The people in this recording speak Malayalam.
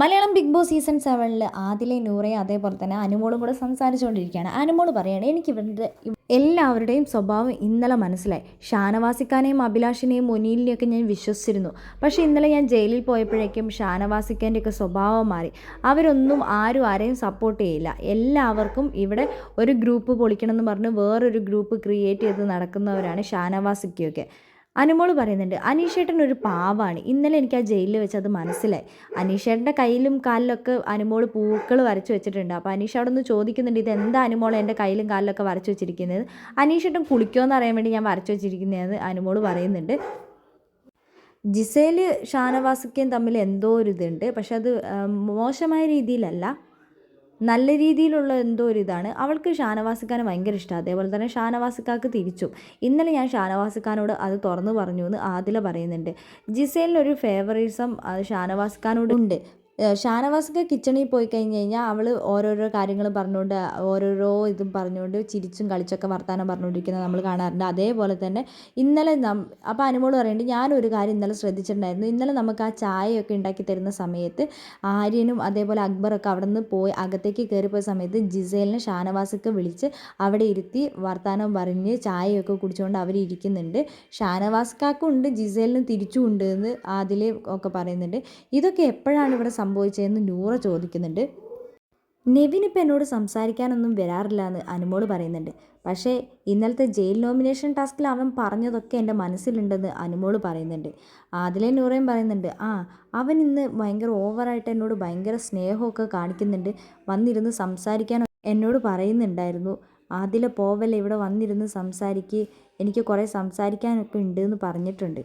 മലയാളം ബിഗ് ബോസ് സീസൺ സെവനിൽ ആദിലെ നൂറയും അതേപോലെ തന്നെ അനുമോളും കൂടെ സംസാരിച്ചുകൊണ്ടിരിക്കുകയാണ്. അനുമോൾ പറയുകയാണ് എനിക്ക് ഇവരുടെ എല്ലാവരുടെയും സ്വഭാവം ഇന്നലെ മനസ്സിലായി. ഷാനവാസിക്കാനെയും അഭിലാഷിനെയും മുനീലിനെയൊക്കെ ഞാൻ വിശ്വസിച്ചിരുന്നു. പക്ഷേ ഇന്നലെ ഞാൻ ജയിലിൽ പോയപ്പോഴേക്കും ഷാനവാസിക്കാന്റെയൊക്കെ സ്വഭാവം മാറി. അവരൊന്നും ആരും ആരെയും സപ്പോർട്ട് ചെയ്യില്ല. എല്ലാവർക്കും ഇവിടെ ഒരു ഗ്രൂപ്പ് പൊളിക്കണമെന്ന് പറഞ്ഞ് വേറൊരു ഗ്രൂപ്പ് ക്രിയേറ്റ് ചെയ്ത് നടക്കുന്നവരാണ് ഷാനവാസിക്കൊക്കെ അനുമോൾ പറയുന്നുണ്ട് അനീഷേട്ടൻ ഒരു പാവാണ്. ഇന്നലെ എനിക്ക് ആ ജയിലിൽ വെച്ച് അത് മനസ്സിലായി. അനീഷേട്ടന്റെ കയ്യിലും കാലിലൊക്കെ അനുമോൾ പൂക്കൾ വരച്ച് വെച്ചിട്ടുണ്ട്. അപ്പോൾ അനീഷ് അവിടെ നിന്ന് ചോദിക്കുന്നുണ്ട് ഇത് എന്താ അനുമോൾ എന്റെ കയ്യിലും കാലിലൊക്കെ വരച്ച് വെച്ചിരിക്കുന്നത്? അനീഷേട്ടൻ കുളിക്കുമെന്ന് അറിയാൻ വേണ്ടി ഞാൻ വരച്ച് വെച്ചിരിക്കുന്നതെന്ന് അനുമോൾ പറയുന്നുണ്ട്. ജിസേൽ ഷാനവാസിക്കയും തമ്മിൽ എന്തോ ഒരു ഇതുണ്ട്. പക്ഷെ അത് മോശമായ രീതിയിലല്ല. നല്ല രീതിയിലുള്ള എന്തോ ഒരു ഇതാണ്. അവൾക്ക് ഷാനവാസിക്കാനെ ഭയങ്കര ഇഷ്ടമാണ് അതേപോലെ തന്നെ ഷാനവാസിക്കാക്ക് തിരിച്ചും. ഇന്നലെ ഞാൻ ഷാനവാസിക്കാനോട് അത് തുറന്നു പറഞ്ഞു എന്ന് ആദില പറയുന്നുണ്ട്. ജിസേലിനൊരു ഫേവറിസം ഷാനവാസിക്കാനോട് ഉണ്ട്. ഷാനവാസൊക്കെ കിച്ചണിൽ പോയി കഴിഞ്ഞ് കഴിഞ്ഞാൽ അവൾ ഓരോരോ കാര്യങ്ങൾ പറഞ്ഞുകൊണ്ട് ഓരോരോ ഇതും പറഞ്ഞുകൊണ്ട് ചിരിച്ചും കളിച്ചൊക്കെ വർത്തമാനം പറഞ്ഞുകൊണ്ടിരിക്കുന്നത് നമ്മൾ കാണാറുണ്ട്. അതേപോലെ തന്നെ ഇന്നലെ നം അപ്പോൾ അനുമോൾ പറയുന്നുണ്ട് ഞാനൊരു കാര്യം ഇന്നലെ ശ്രദ്ധിച്ചിട്ടുണ്ടായിരുന്നു. ഇന്നലെ നമുക്ക് ആ ചായയൊക്കെ ഉണ്ടാക്കി തരുന്ന സമയത്ത് ആര്യനും അതേപോലെ അക്ബറൊക്കെ അവിടെ നിന്ന് പോയി അകത്തേക്ക് കയറിപ്പോയ സമയത്ത് ജിസേലിനെ ഷാനവാസൊക്കെ വിളിച്ച് അവിടെ ഇരുത്തി വർത്തമാനം പറഞ്ഞ് ചായയൊക്കെ കുടിച്ചുകൊണ്ട് അവർ ഇരിക്കുന്നുണ്ട്. ഷാനവാസ്കാക്കും ഉണ്ട് ജിസേലിനും തിരിച്ചും ഉണ്ട് എന്ന് ആദിലെ ഒക്കെ പറയുന്നുണ്ട്. ഇതൊക്കെ എപ്പോഴാണ് ഇവിടെ സംഭവിച്ചതെന്ന് നൂറ ചോദിക്കുന്നുണ്ട്. നെവിൻ ഇപ്പം എന്നോട് സംസാരിക്കാനൊന്നും വരാറില്ല എന്ന് അനുമോട് പറയുന്നുണ്ട്. പക്ഷേ ഇന്നലത്തെ ജയിൽ നോമിനേഷൻ ടാസ്കിൽ അവൻ പറഞ്ഞതൊക്കെ എന്റെ മനസ്സിലുണ്ടെന്ന് അനുമോൾ പറയുന്നുണ്ട്. അതിലെ നൂറയും പറയുന്നുണ്ട് ആ അവൻ ഇന്ന് ഭയങ്കര ഓവറായിട്ട് എന്നോട് ഭയങ്കര സ്നേഹമൊക്കെ കാണിക്കുന്നുണ്ട്. വന്നിരുന്ന് സംസാരിക്കാൻ എന്നോട് പറയുന്നുണ്ടായിരുന്നു. അതിലെ പോവല്ലേ ഇവിടെ വന്നിരുന്ന് സംസാരിക്ക്. എനിക്ക് കുറേ സംസാരിക്കാനൊക്കെ ഉണ്ട് എന്ന് പറഞ്ഞിട്ടുണ്ട്.